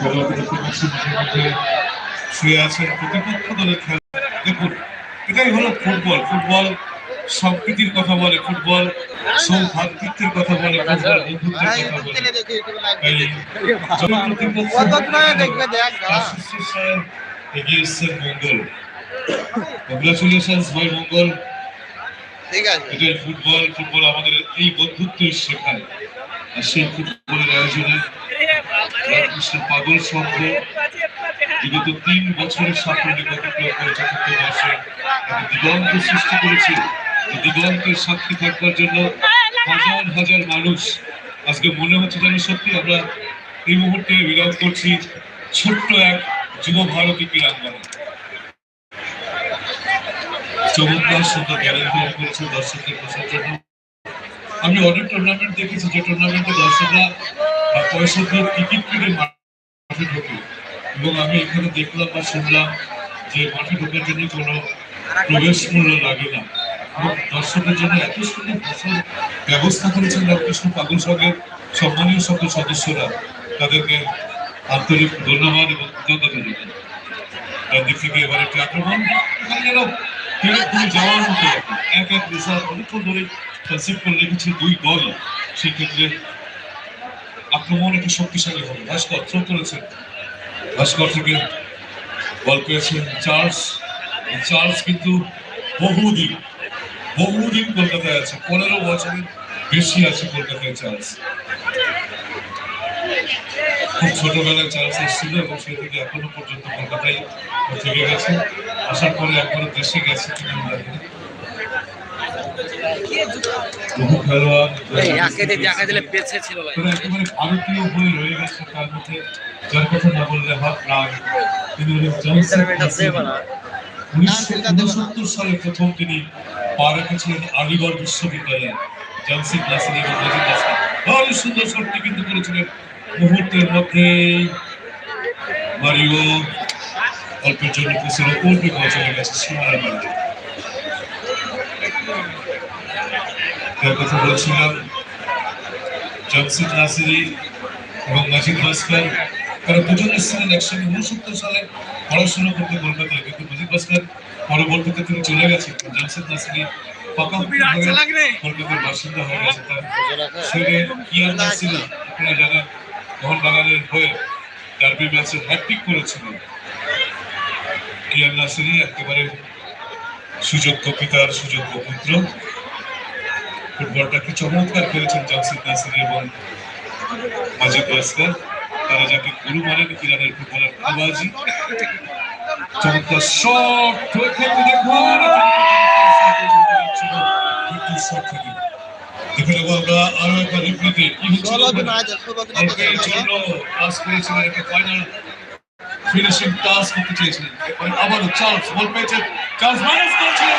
খেলোয়াড় দেখতে শুয়ে আছেন প্রতিপক্ষ দলের খেলা দেখুন এটাই হলো ফুটবল। ফুটবল সম্প্রীতির কথা বলে ফুটবল সৌভাতৃত্বের কথা বলে ফুটবল বন্ধুত্বের কথা বলে। এই জমি প্রতিপক্ষ তার শুশ্রূষায় এগিয়ে এসছেন মঙ্গল। ভাই এটাই ফুটবল ফুটবল আমাদের এই বন্ধুত্বের শেখায়। আয়োজনে পাগল বিগত তিন বছরের সাফল্যে দিগন্ত সৃষ্টি করেছে দিগন্তের সাক্ষী থাকবার জন্য হাজার হাজার মানুষ আজকে মনে হচ্ছে যেন সত্যি আমরা এই মুহূর্তে বিরাম করছি ছোট্ট এক যুব ভারতী ক্রীড়াঙ্গনে। চমৎকার সুন্দর গ্যারেন্টি করেছে দর্শকদের বসার জন্য। আমি অনেক টুর্নামেন্ট দেখেছি, যে টুর্নামেন্টে দর্শকরা পয়সা দিয়ে টিকিট কিনে মাঠে ঢোকে। এবং আমি এখানে দেখলাম বা শুনলাম যে মাঠে ঢোকার জন্য কোনো প্রবেশ মূল্য লাগে না। এবং দর্শকের জন্য এত সুন্দর বসার ব্যবস্থা করেছেন রামকৃষ্ণ পাগল সঙ্গের সম্মানীয় সকল সদস্যরা। তাদেরকে আন্তরিক ধন্যবাদ এবং কৃতজ্ঞতা জানাই। তার দিক থেকে এবার একটি আক্রমণ। যেন যাওয়ার মতো এক এক রেসার অনেকক্ষণ ধরে কনসেপ্ট করে রেখেছে দুই দল। সেক্ষেত্রে আক্রমণ একটু শক্তিশালী হবে? ভাস্কর থ্রো করেছেন। ভাস্কর থেকে বল পেয়েছেন চার্লস। চার্লস কিন্তু বহুদিন বহুদিন কলকাতায় আছে। পনেরো বছরের বেশি আছে কলকাতায় চার্লস। খুব ছোটবেলায় চার্লস এসেছিল এবং সেই থেকে এখনও পর্যন্ত কলকাতায় থেকে গেছে। আসার পরে একবারও দেশে গেছে কিনা। বহু খেলোয়াড় দেখা দিলে বেঁচে ছিল একেবারে ভারতীয় হয়ে রয়ে গেছে তার মধ্যে যার কথা না বললে হাত রাগ তিনি উনিশশো উনসত্তর সালে প্রথম তিনি পা রেখেছিলেন আলিগড় বিশ্ববিদ্যালয়ে। জনসিক নাসির এবং মজিদ নাসির। ভারী সুন্দর শটটি কিন্তু করেছিলেন মুহূর্তের মধ্যেই মারিও অল্পের জন্য চলে গেছে তার কথা বলছিলাম। জমসিদ নাসিরি এবং মাজিদ ভাস্কর তারা দুজন এসেছিলেন একসঙ্গে উনসত্তর সালে পড়াশোনা করতে কলকাতায়। কিন্তু মাজিদ ভাস্কর পরবর্তীতে তিনি চলে গেছেন নাসিরি কলকাতার বাসিন্দা হয়ে গেছে। তার কিয়ার নাসিরি আপনারা জানেন মোহনবাগানের হয়ে ডার্বি ম্যাচে হ্যাট্রিক করেছিলেন কিয়ার নাসিরি একেবারে সুযোগ্য পিতার সুযোগ্য পুত্র। ফুটবলটাকে চমৎকার করেছেন জমসিদ নাসির এবং মাজিদ ভাস্কর। তারা যাকে গুরু মানেন ইরানের ফুটবলের আবাজি চমৎকার শট দেখুন দেখে নেব আমরা আরও একবার রিপ্লেতে কি হচ্ছিল অল্পের জন্য পাস করেছিলেন একটা ফাইনাল ফিনিশিং টাস্ক করতে চেয়েছিলেন। আবারও চার্লস বল পেয়েছেন। চার্লস মাইনাস করছিলেন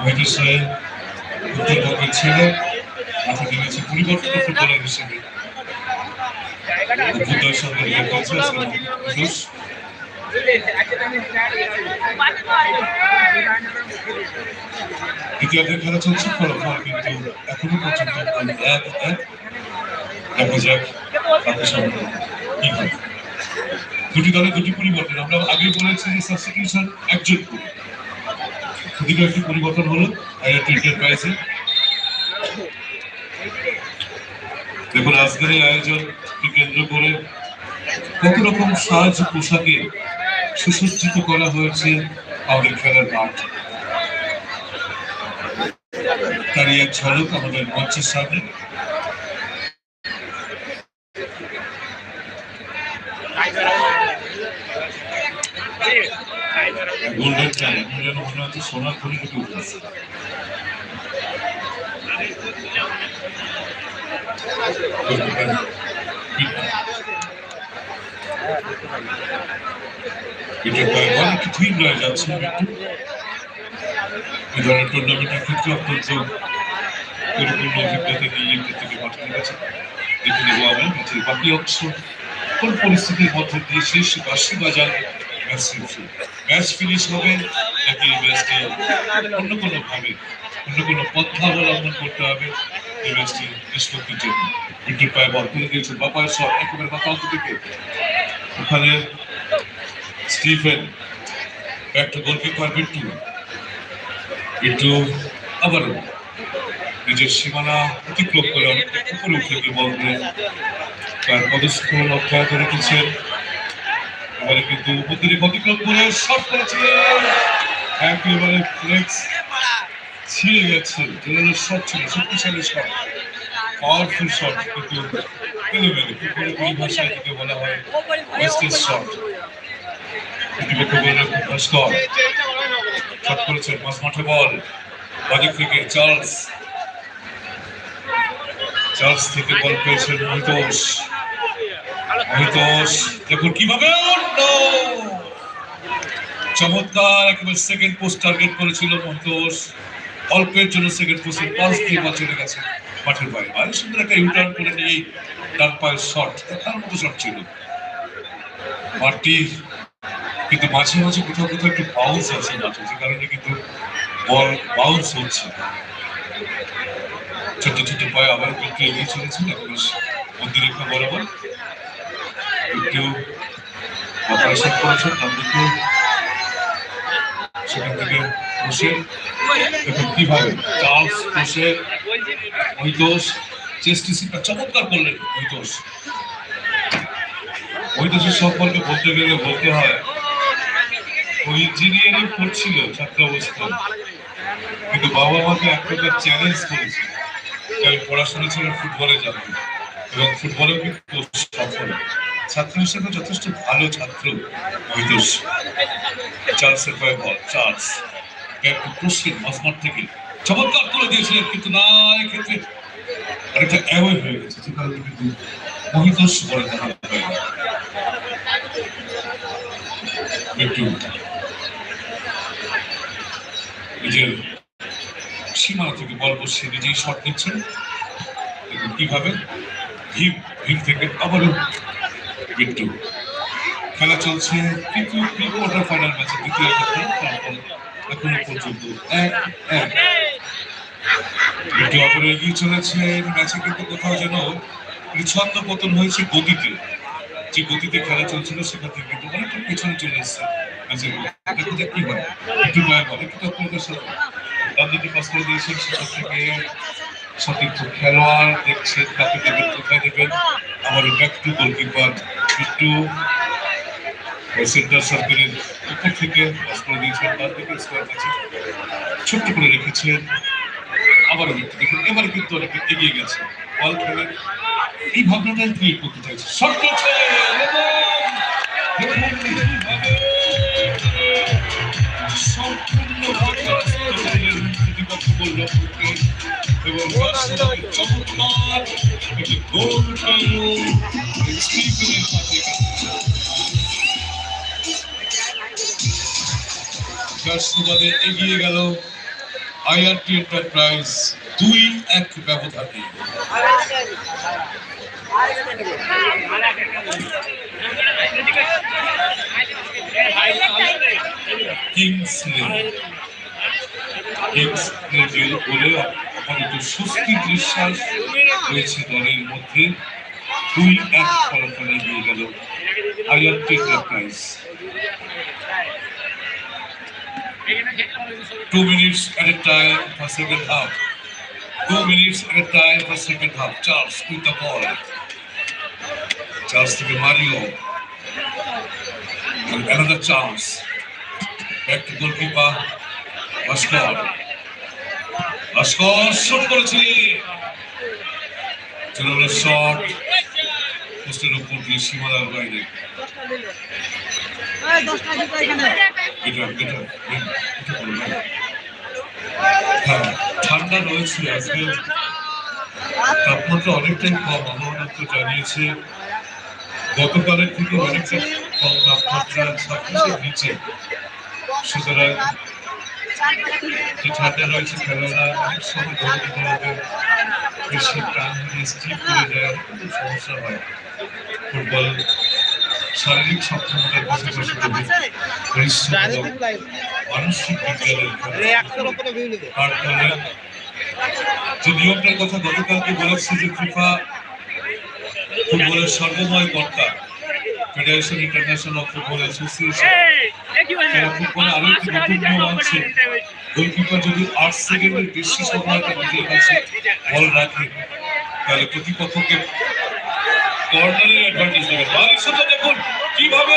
অমিতোষ রয় উত্তরবঙ্গের ছেলে মাঠে নেমেছে পরিবর্তিত ফুটবলার হিসেবে। খেলা চলছে কিন্তু এখনও দুটি দলে দুটি পরিবর্তন। আমরা আগে বলেছি যে সাবস্টিটিউশন একজন করে। দুদিকে একটি পরিবর্তন হলো আইআরটি এন্টারপ্রাইজে দেখুন আজকের এই আয়োজনকে কেন্দ্র করে কত রকম সাজ পোশাকে সুসজ্জিত করা হয়েছে আমাদের খেলার মাঠ। তারই এক ঝলক আমাদের মঞ্চের সামনে। গোল্ডেন চাই এখন যেন মনে হচ্ছে সোনার খনি থেকে একটু ঠিক রয়ে যাচ্ছে এই ধরনের নিয়ে থেকে পাঠানো গেছে দেখে বাকি অংশ, কোন পরিস্থিতির মধ্যে দিয়ে শেষ বাসি বাজার ম্যাচ ফিনিশ হবে। নাকি ম্যাচটি অন্য কোনো ভাবে, অন্য কোনো পন্থা অবলম্বন করতে হবে। এই ম্যাচটি নিষ্পত্তির জন্য। বিদ্যুৎ পায়ে বল, তুলে দিয়েছে বাপায়ের সব একেবারে থেকে। ওখানে Stephen back to goalkeeper Bittu Bittu আবারও নিজের সীমানা অতিক্রম করে অনেকটা উপরে উঠে বল দিয়ে তার পদস্খলন অব্যাহত রেখেছেন এবারে কিন্তু উপদ্রীপ অতিক্রম করে শট করেছিলেন একেবারে ফ্লেক্স ছিঁড়ে গেছে। জোরালো শট ছিল, শক্তিশালী শট পাওয়ারফুল শট কিন্তু এলোমেলো পুকুরে পরিভাষায় থেকে বলা হয় ওয়েস্টেজ শট প্রতিপক্ষ ভাস্কর শট করেছেন মাঝ মাঠে বল। বাদিক থেকে চার্লস চার্লস থেকে বল পেয়েছেন মহিতোষ কিন্তু মাঝে মাঝে কোথাও কোথাও একটু বাউন্স আছে মাঠে, যে কারণে কিন্তু বল বাউন্স হচ্ছে। ছোট ছোট পায়ে আবার একটু এগিয়ে চলেছেন এখন বরাবর। সম্পর্কে বলতে গেলে বলতে হয় ইঞ্জিনিয়ারিং পড়ছিল ছাত্র অবস্থায় কিন্তু বাবা মাকে এক প্রকার চ্যালেঞ্জ করেছে। পড়াশোনা ছিল ফুটবলে যাব এবং ফুটবলেও কিন্তু সফল ছাত্র হিসেবে যথেষ্ট ভালো ছাত্র ঐতোষ চার্লসের পায়ে বল চার্লস প্রশ্ন মাঝমাঠ থেকে। চমৎকার করে দিয়েছিলেন, কিন্তু না, এক্ষেত্রে আরেকটা অ্যাওয়ে হয়ে গেছে, যে কারণে কিন্তু মহিতোষ বলে দেখা একটু নিজের সীমানা থেকে বল বসিয়ে নিজেই শট নিচ্ছেন। কীভাবে, ভীম ভীম থেকে আবারও বিট্টু খেলা চলছে কিন্তু কোয়ার্টার ফাইনাল ম্যাচের দ্বিতীয় এখনও পর্যন্ত এক এক। বিট্টু আবারও এগিয়ে চলেছেন ম্যাচে কিন্তু কোথাও যেন একটু ছন্দ পতন হয়েছে গতিতে। যে গতিতে খেলা চলছিল সেখান থেকে কিন্তু অনেকটা পেছনে চলে এসছে ম্যাচের দেখা কি হয়। একটু নয় বলে একটু তৎপরতার সাথে ডান দিকে পাস করে দিয়েছেন সেখান থেকে। সঠিক খেলোয়াড় দেখছেন কাকে দেবেন কোথায় দেবেন। আমার ব্যাক টু গোলকিপার একটু সেন্টার সার্কেলের উপর থেকে দিয়েছেন দিকে স্কোয়ার কাছে ছোট্ট করে রেখেছেন আবার দেখুন, এবার কিন্তু অনেকটা এগিয়ে গেছে বল খেলে। এই ভাবনাটাই ক্রিয়েট করতে চাইছে প্রতিপক্ষ বলল এবং সাথে চমৎকার একটি গোল পেল স্টিফেনের হাতে যার সুবাদে এগিয়ে গেল আইআরটি এন্টারপ্রাইজ দুই এক ব্যবধানে। কিংসলে কিংসলে বলে অত্যন্ত সুস্থ বিশ্বাস হয়েছে দলের মধ্যে দুই এক ফলাফলে দিয়ে গেল I love take the two minutes at a time for second half two minutes at a time for half Charles with the ball Charles থেকে Mario Another chance. Back to goalkeeper. Pascal. Shot পোস্টের উপর দিয়ে সীমানার বাইরে হ্যাঁ। ঠান্ডা রয়েছে আজকে। তাপমাত্রা অনেকটাই কম আবহাওয়া তো জানিয়েছে। গতকালের থেকে অনেকটা কম তাপমাত্রা সবকিছুর নিচে। সুতরাং ঠান্ডা রয়েছে অনেক সময় সমস্যা হয়। ফুটবল শারীরিক মানসিক কথা ফুটবলের সর্বময় কর্তা federation international football association goalkeeper যদি আট সেকেন্ডের বেশি সময় নিজের কাছে বল রাখে তাহলে প্রতিপক্ষকে কর্নারের অ্যাডভান্টেজ দেবে। দেখুন কীভাবে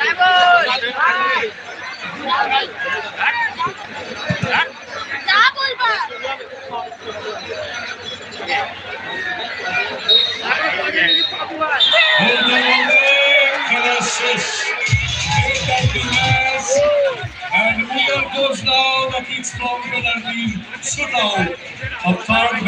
And here goes now the Kings from penalty shootout of third.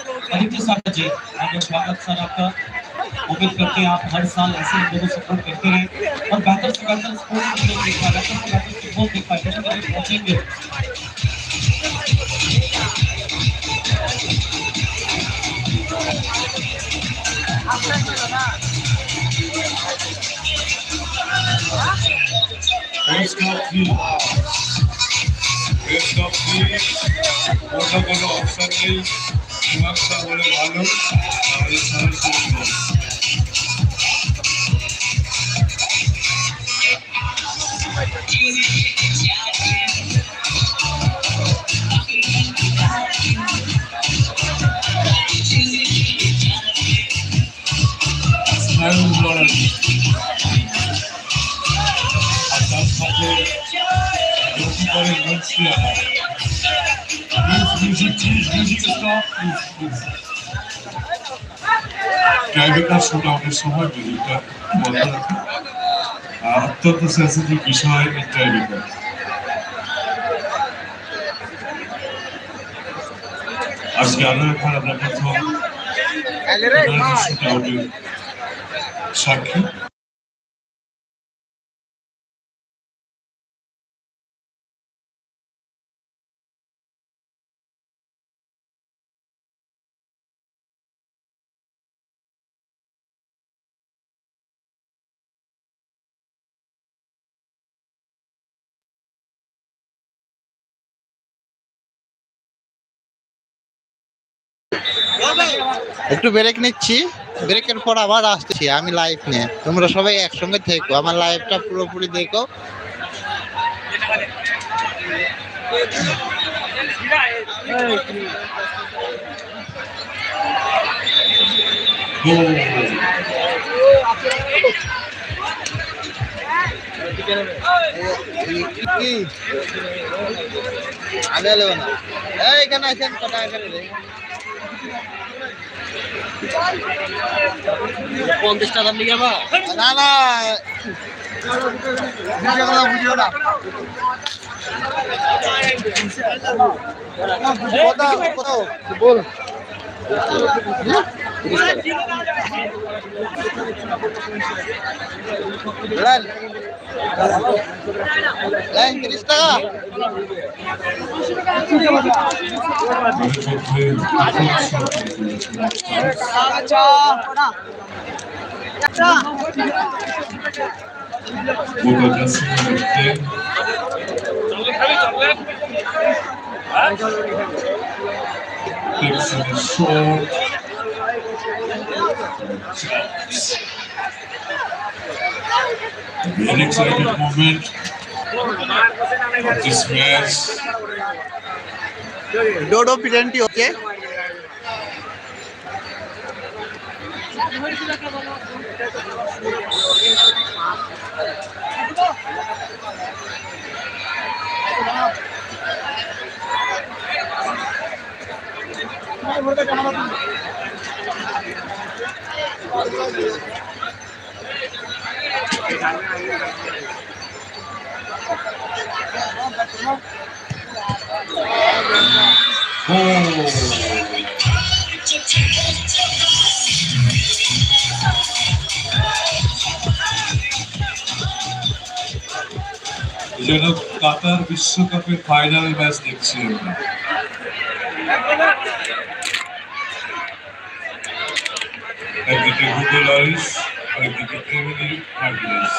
Aditya साहब जी, आपका स्वागत सर, आपका उम्मीद करते हैं आप हर साल ऐसे ही लोगों सपोर्ट करते रहें और बेहतर से बेहतर पहुँचेंगे। cup three. কোনো ভালো। টাইব্রেকার শুট আউটের সময় মিউজিকটা বন্ধ রাখা। আর অত্যন্ত সেন্সিটিভ বিষয় এই টাইব্রেকার আজকে আরও একবার আমরা প্রথম সাক্ষী। একটু ব্রেক নিচ্ছি। ব্রেকের পর আবার আসতেছি আমি লাইভ নিয়ে। তোমরা সবাই একসঙ্গে থেকো। আমার লাইভটা পুরোপুরি দেখো। গোল কি না। এই এখানে। পঞ্চাশ টাকা নিয়ে যাবা? না না বুঝিও না। কত কত বল। লাইন লাইন তিরিশ টাকা। গোটা jersey number Very excited moment of this match. Dodo Dodo পিরেন্টি okay Oh! যেন কাতার বিশ্বকাপের ফাইনাল ম্যাচ দেখছি আমরা একদিকে হুগো লরিস একদিকে Emiliano Martinez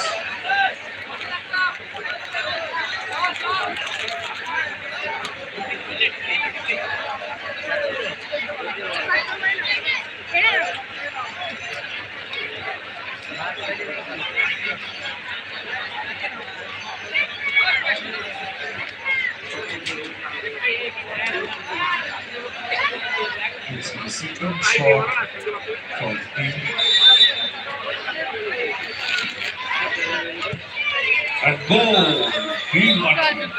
It's the second shot goal! Green Martin.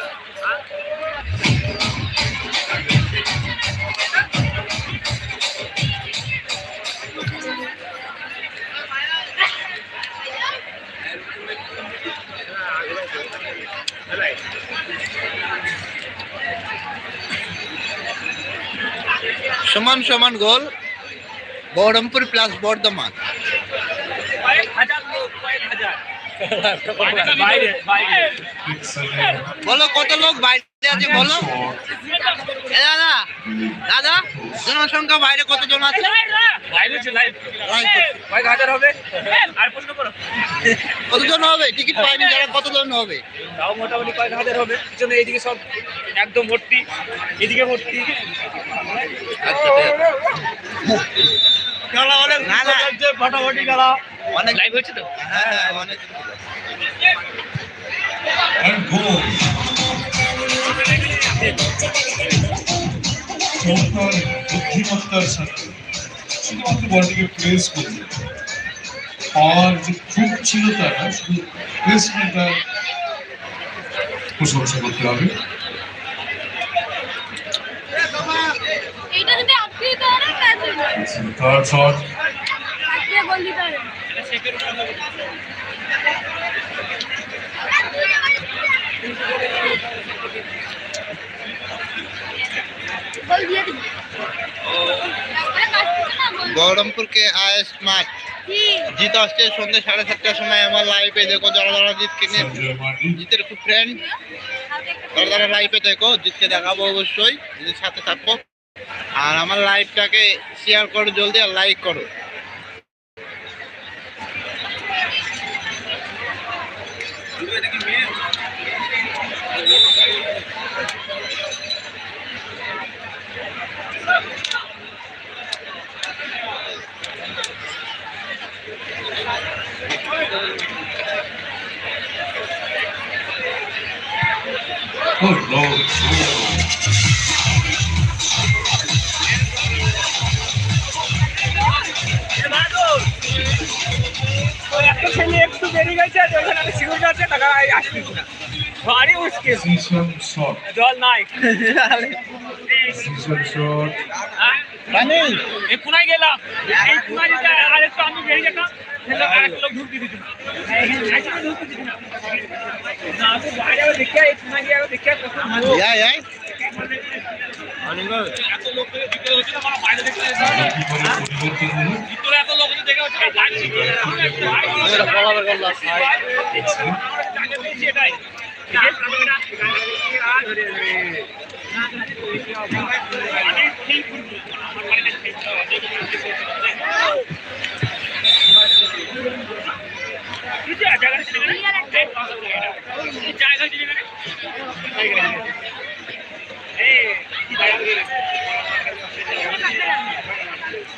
সমান সমান গোল বহরমপুর প্লাস বর্ধমান বলো কত লোক বাইরে আছে বলো? দাদা দাদা জনসংখ্যা বাইরে কতজন আছে? হবে। আর প্রশ্ন করো। কতজন হবে? টিকিট পাইনি যারা কতজন হবে? তাও মোটামুটি কয়েক হাজার হবে। পিছনে এইদিকে সব একদম ভর্তি। এদিকে ভর্তি। আচ্ছা খেলা অনেক না, না। খেলা। অনেক লাইভ হচ্ছে তো? হ্যাঁ হ্যাঁ অনেক বুদ্ধিমত্তার সাথে শুধুমাত্র বলটিকে প্রেস করবে আর যে খুব ছিল তারা শুধু প্রশংসা করতে হবে এইটা যদি আপনি করেন ম্যাচ থার্ড শট আপনি গোল দিতে পারেন গোল দিয়ে দিন আরে কাটছে না গোল third shot. বহরমপুরকে আয়েস মাঠ জিত আসছে সন্ধ্যে সাড়ে সাতটার সময় আমার লাইফে দেখো, যারা যারা জিতকে নিয়ে জিতের খুব ফ্রেন্ড যারা যারা লাইভে দেখো, জিতকে দেখাবো অবশ্যই সাথে থাকব আর আমার লাইভটাকে শেয়ার করো জলদি আর লাইক করো। বাইরে আবার দেখে এই পুনায় গিয়ে আবার দেখে কখন যাই যাই এত লোক ভিতরে হচ্ছে না আমার বাইরে দেখতে আবার কি করে পরিবর্তন হলো? ভিতরে এত লোক হচ্ছে দেখে হচ্ছে বাইরে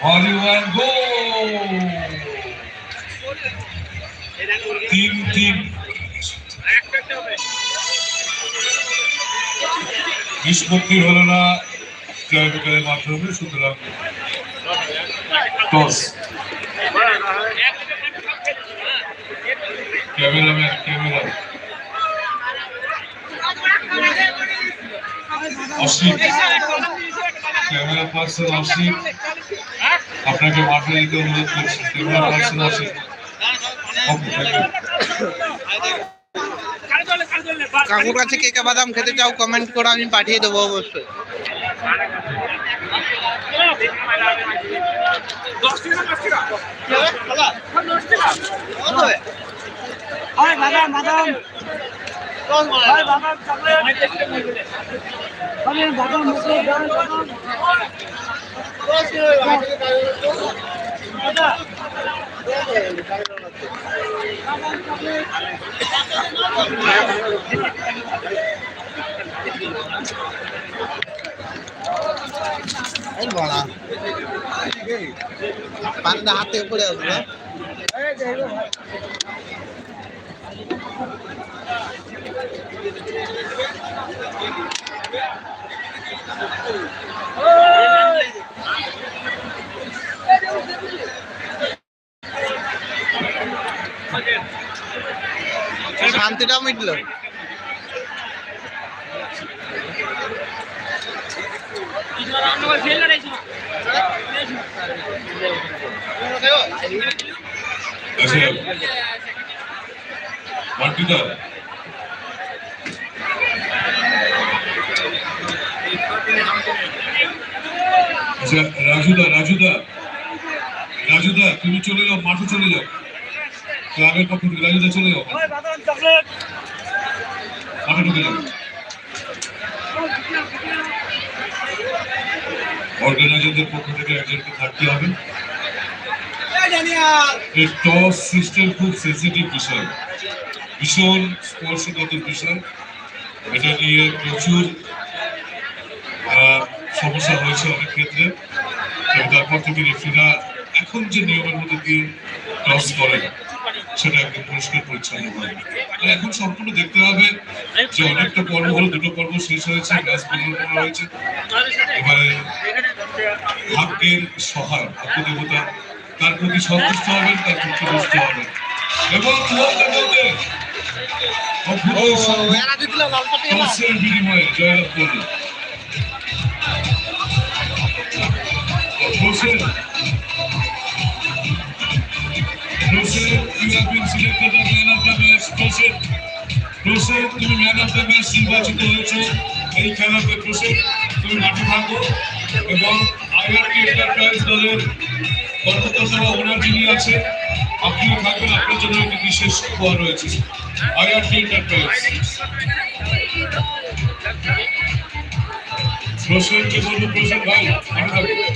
Hollywood goal! তিন তিন নিষ্পত্তি হলো না ট্রাইব্যুনালের মাধ্যমে, সুতরাং টস। Cameraman camera. ক্যামেরা আপনাকে মাঠে যেতে অনুরোধ করছি। Camera person Asit. কাকুর কাছে কে বাদাম খেতে চাও কমেন্ট করে আমি পাঠিয়ে দেবো অবশ্যই। বাদাম বাদাম হয় বাদাম চকলেট হয় বাদাম উপরে মিটলো। আচ্ছা আচ্ছা রাজুদা রাজুদা। রাজুদা তুমি চলে যাও মাঠে চলে যাও। ক্লাবের পক্ষ থেকে রাজুদা চলে যাও। অর্গানাইজারদের পক্ষ থেকে একজনকে থাকতে হবে। এই টস সিস্টেম খুব সেন্সিটিভ বিষয়। ভীষণ স্পর্শকাতর বিষয়। এটা নিয়ে প্রচুর সমস্যা হয়েছে অনেক ক্ষেত্রে। এবং তারপর থেকে রেফারিরা এখন যে নিয়মের মধ্যে দিয়ে টস করে সেটা একদম পরিষ্কার পরিচ্ছন্ন আর এখন সম্পূর্ণ দেখতে হবে যে অনেকটা পর্ব হলো, দুটো পর্ব শেষ হয়েছে ম্যাচ পনেরো হয়েছে। এবারে ভাগ্যের সহায় ভাগ্য দেবতা তার প্রতি সন্তুষ্ট হবেন, তার পক্ষে বসতে হবেন। এবং বলতে বলতে বিনিময়ে জয়লাভ করল Hossain you have been selected as man of the match Hossain Hossain তুমি ম্যান অফ দ্য ম্যাচ নির্বাচিত হয়েছো। এই খেলাতে হোসেন তুমি মাঠে থাকো। এবং আইআরটি এন্টারপ্রাইজ দলের কর্মকর্তা বা ওনার যিনি আছে আপনিও থাকবেন, আপনার জন্য একটি বিশেষ উপহার রয়েছে। IRT enterprise. প্রসেন কি বলব প্রসেন ভাই ভালো থাকবেন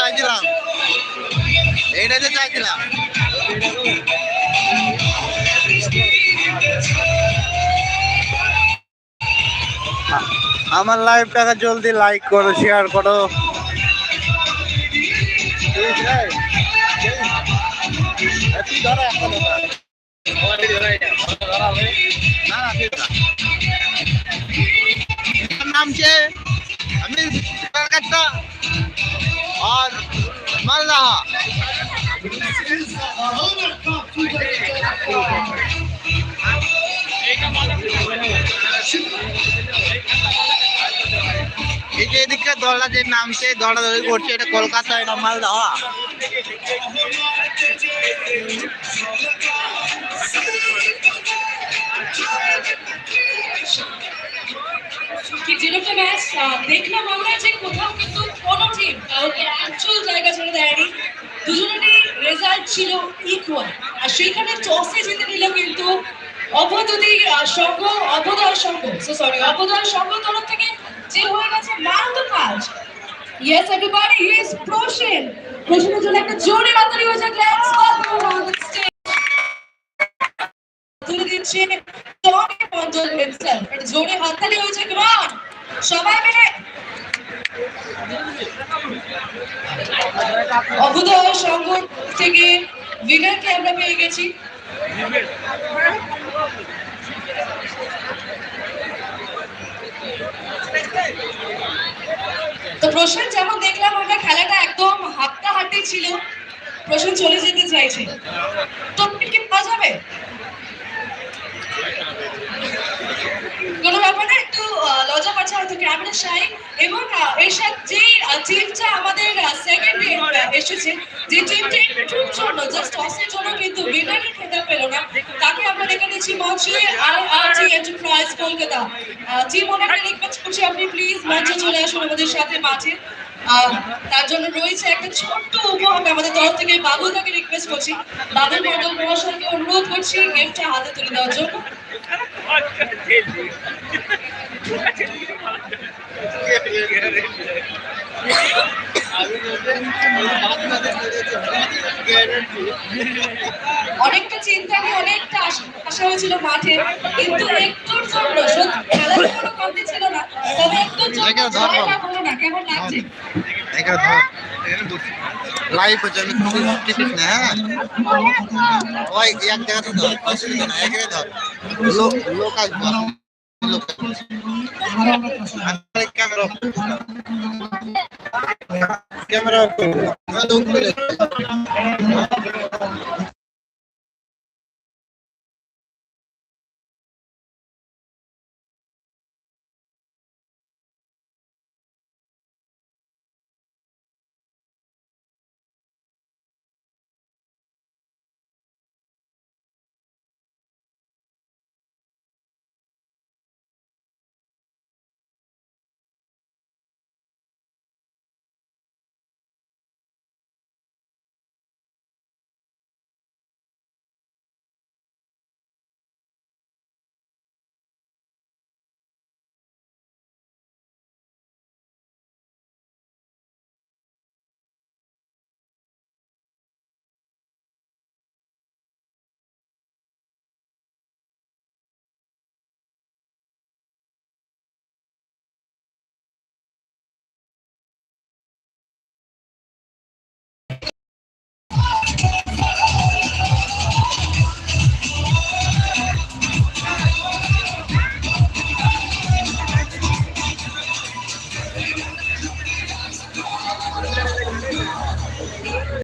চাইছিলাম। এইটা যে চাইছিলাম। আমার লাইভটাকে জলদি লাইক করো শেয়ার করো। নামছে আমি আর মারলাহা এই যে এদিককার দলটা যে নামছে দৌড়াদৌড়ি করছে এটা কলকাতায় না মালদা কি যেরকম দেখলাম আমরা যে কোথাও কিন্তু জায়গা ছেড়ে দেয়নি। দুজনেরই রেজাল্ট ছিল ইকুয়াল আর সেইখানে টসে জিতে নিল কিন্তু অবদী সংঘ অবদয় সংঘ সরি অবদয় সংঘ তরফ থেকে যে হয়ে গেছে the match yes everybody is প্রোশন জন্য একটা জোরে হয়ে যাক লেটস দিচ্ছে টমি মন্ডল হিমসেলফ জোরে হাততালি হয়েছে গ্রাউন্ড সবাই মিলে অভুদয় সংঘ থেকে উইনারকে আমরা পেয়ে গেছি। তো প্রশ্ন যেমন দেখলাম আমরা খেলাটা একদম হাড্ডাহাড্ডি ছিল। প্রশ্ন চলে যেতে চাইছে। তো কি পাওয়া যাবে? কোনো ব্যাপার না একটু লজ্জা পাচ্ছে হয়তো ক্যামেরা শাই এবং এর সাথে যে টিমটা আমাদের সেকেন্ড এসেছে যে টিমটা একটুর জন্য জাস্ট টসের জন্য কিন্তু উইনারের খেতাব পেল না। তাকে আমরা দেখে নিচ্ছি মঞ্চে আর এন্টারপ্রাইজ কলকাতা। টিম ওনাকে রিকোয়েস্ট করছি আপনি প্লিজ মঞ্চে চলে আসুন আমাদের সাথে আহ, তার জন্য রয়েছে একটা ছোট্ট উপহার। আমাদের তরফ থেকে বাবু তাকে রিকোয়েস্ট করছি। বাবুল মন্ডল মহাশয়কে অনুরোধ করছি গিফটটা হাতে তুলে দেওয়ার জন্য। অনেকটা চিন্তা নিয়ে অনেকটা আশা হয়েছিল মাঠে কিন্তু একটুর জন্য খেলার কোনো কমতি ছিল না। তবে একটুর জন্য এখানে ধরো। জয়টা হলো না কেমন লাগছে এখানে ধর লাইভ হচ্ছে আমি টিকিস না হ্যাঁ ওই এক জায়গাতে ধর অসুবিধা না এখানে ধর লোক লোক আসবে ক্যামেরা ক্যামেরা